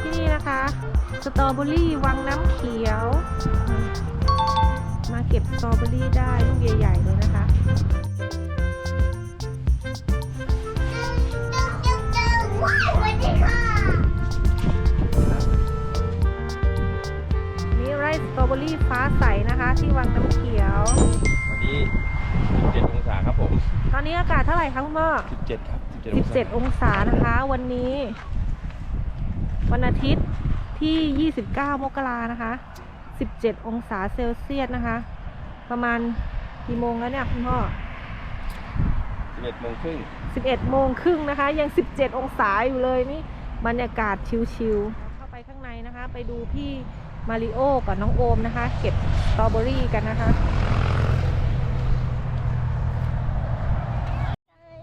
ที่นี่นะคะ สตรอเบอรี่วังน้ำเขียว มาเก็บสตรอเบอรี่ได้ลูกใหญ่ๆเลยนะคะมีไรสตรอเบอรี่ฟ้าใสนะคะ ที่วังน้ำเขียว วันนี้ 17 องศาครับผม ตอนนี้อากาศเท่าไหร่คะคุณพ่อ17 ครับ17องศา17 องศานะคะ วันนี้ วันอาทิตย์ที่ 29 มกรานะคะ 17 องศาเซลเซียสนะคะ ประมาณกี่โมงแล้วเนี่ยคุณพ่อ 11โมงครึ่ง11 โมงครึ่งนะคะ ยัง 17 องศาอยู่เลยนี่บรรยากาศชิลๆเข้าไปข้างในนะคะ ไปดูพี่มาริโอกับน้องโอมนะคะ เก็บสตรอเบอรี่กันนะคะ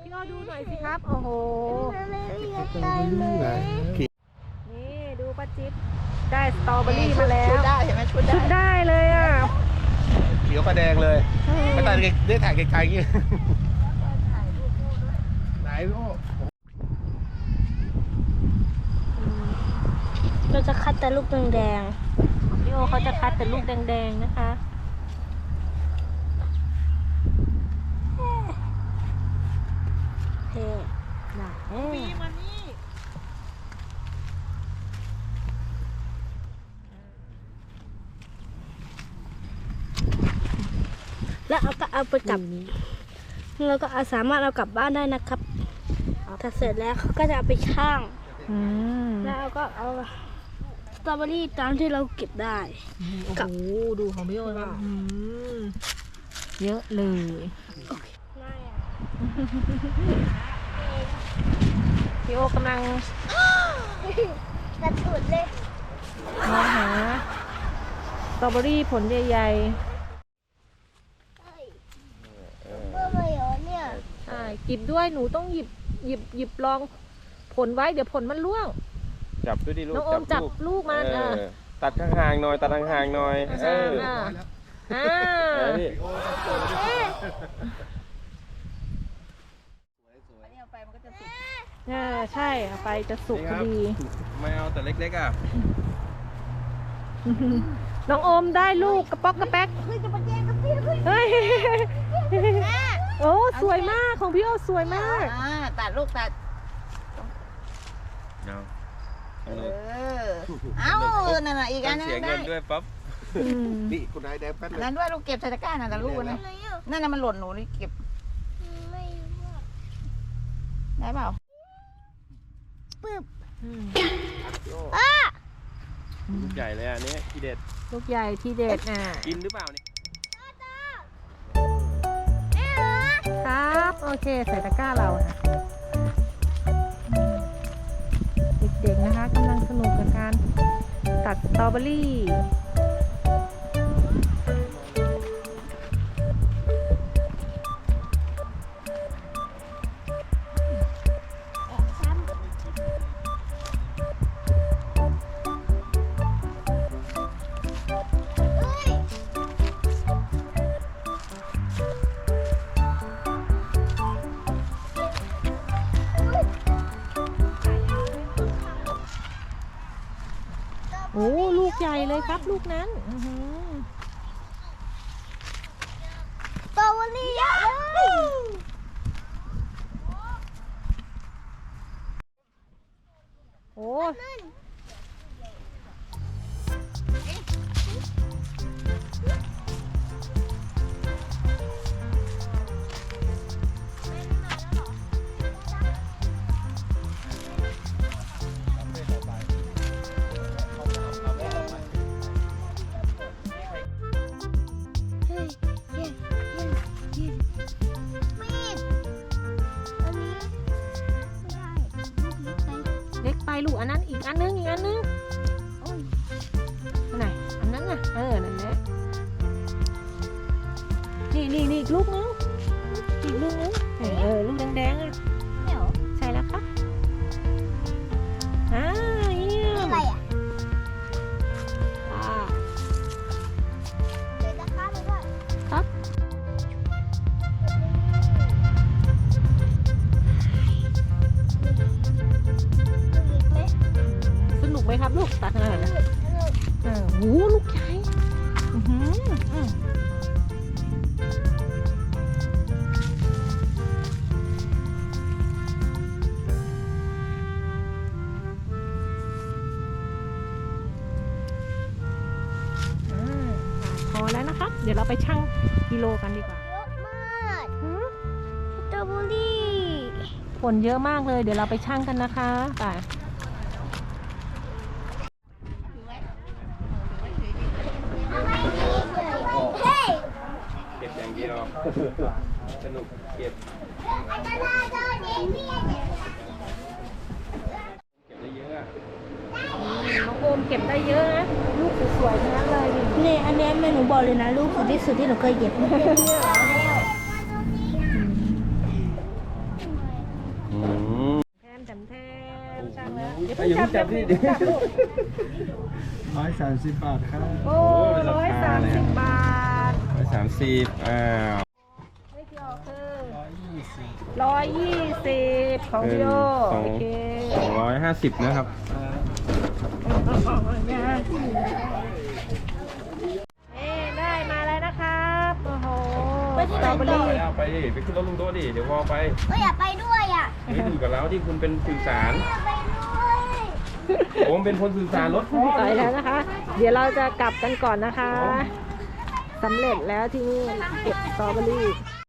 พี่อ้อดูหน่อยสิครับ โอ้โห นี่ดูป้าจิ๊บได้สตรอเบอรี่มาแล้วชุดได้เห็นไหมชุดชุดได้ได้เลยอะเขียวกระแดงเลยไม่ตัดได้ถ่ายไกลๆงี้ไหนพี่โอ้เราจะคัดแต่ลูกแดงพี่โอเขาจะคัดแต่ลูกแดงๆนะคะ ๆ เท่น่ะเอ๊ะแล้วเอาก็เอาไปกลับแล้วก็เอาสามารถเอากลับบ้านได้นะครับถ้าเสร็จแล้วเขาก็จะเอาไปช่าง อืมแล้วเราก็เอาสตรอเบอรี่ตามที่เราเก็บได้ โอ้โห ดูของพี่โอนะอืมเยอะเลย พี่โอกำลังกระสุดเลยมองหาสตรอเบอรี่ผลใหญ่เมื่อไหร่เนี่ยๆอ่าหยิบด้วยหนูต้องหยิบหยิบหยิบลองผลไว้เดี๋ยวผลมันร่วง จับด้วยดิลูกน้องโอมจับลูกมันเออะอตัดข้างๆหน่อยตัดห่างๆหน่อยเอออ่าอ่าเออ พี่อ่าใช่เอาไปจะสุกพอดี ไม่เอาแต่เล็กๆอะ น้องโอมได้ลูกกระป๊อกกระแป๊ก เฮ้ยจะมาแย่งกับพี่เฮ้ยเฮ้ย โอ้สวยมากของพี่โอสวยมาก อ่าตัดลูกตัด เอาเออ เอานั่นน่ะอีกอันนึงเสียได้เงินด้วยปั๊บ อืมนี่คุณนายแดงแป๊บอันนั้นด้วยลูกเก็บใส่ตะกร้าน่ะแต่ลูกนะนั่นน่ะมันหล่นหนูนี่เก็บ ไม่ว่าได้เปล่า อืมลูกใหญ่เลยอันนี้ทีเด็ด ลูกใหญ่ที่เด็ดอะกินหรือเปล่าเนี่ยครับ โอเค ใส่ตะกร้าเราค่ะอืมเด็กๆนะคะกำลังสนุกกับการตัดสตรอเบอรี่ ใหญ่เลยครับลูกนั้นอื้อหือสตรอเบอรี่เยอะเลยโอ้ ไปลูกอันนั้นอีกอันนึงอีกอันนึงไหนอันนั้นน่ะเออนั่นแหละนี่นี่นี่อีกลูกนึงอีกลูกนึงเออเออลูกแดงๆอะ ลูกตาดนั้หูลูกใหญ่พอแล้วนะครับ เดี๋ยวเราไปชั่งกิโลกันดีกว่าเยอะมากตเบอรี่ผเยอะมากเลย เดี๋ยวเราไปชั่งกันนะคะไป สนุกเก็บ เก็บได้เยอะอะน้องโอมเก็บได้เยอะนะ ลูกสวยๆทั้งนั้นเลยนี่นี่อันนี้แม่หนูบอกเลยนะลูกสุดที่สุดที่หนูเคยเก็บ อืมแทมแถมแทมช่างแล้วไปอยู่จับที่ดิร้อยสามสิบบาทครับ โอ้ร้อยสามสิบบาท ร้อยสามสิบอ้าวไม่เกี่ยวคือร้อยยี่สิบร้อยยี่สิบของพี่โยสองโอเคสองร้อยห้าสิบนะครับเอ้ได้มาแล้วนะครับโอ้โหไปที่ไหนสตรอเบอต่อรี่เอาไปดิไปขึ้นรถลุงโต๊ะดิเดี๋ยวพอไปก็อยากไปด้วยอะไม่อยู่กับเราที่คุณเป็นสื่อสารไปด้วยผมเป็นคนสื่อสารรถพ่อไปแล้วนะคะ เดี๋ยวเราจะกลับกันก่อนนะคะ สำเร็จแล้วที่นี่เก็บสตรอเบอรี่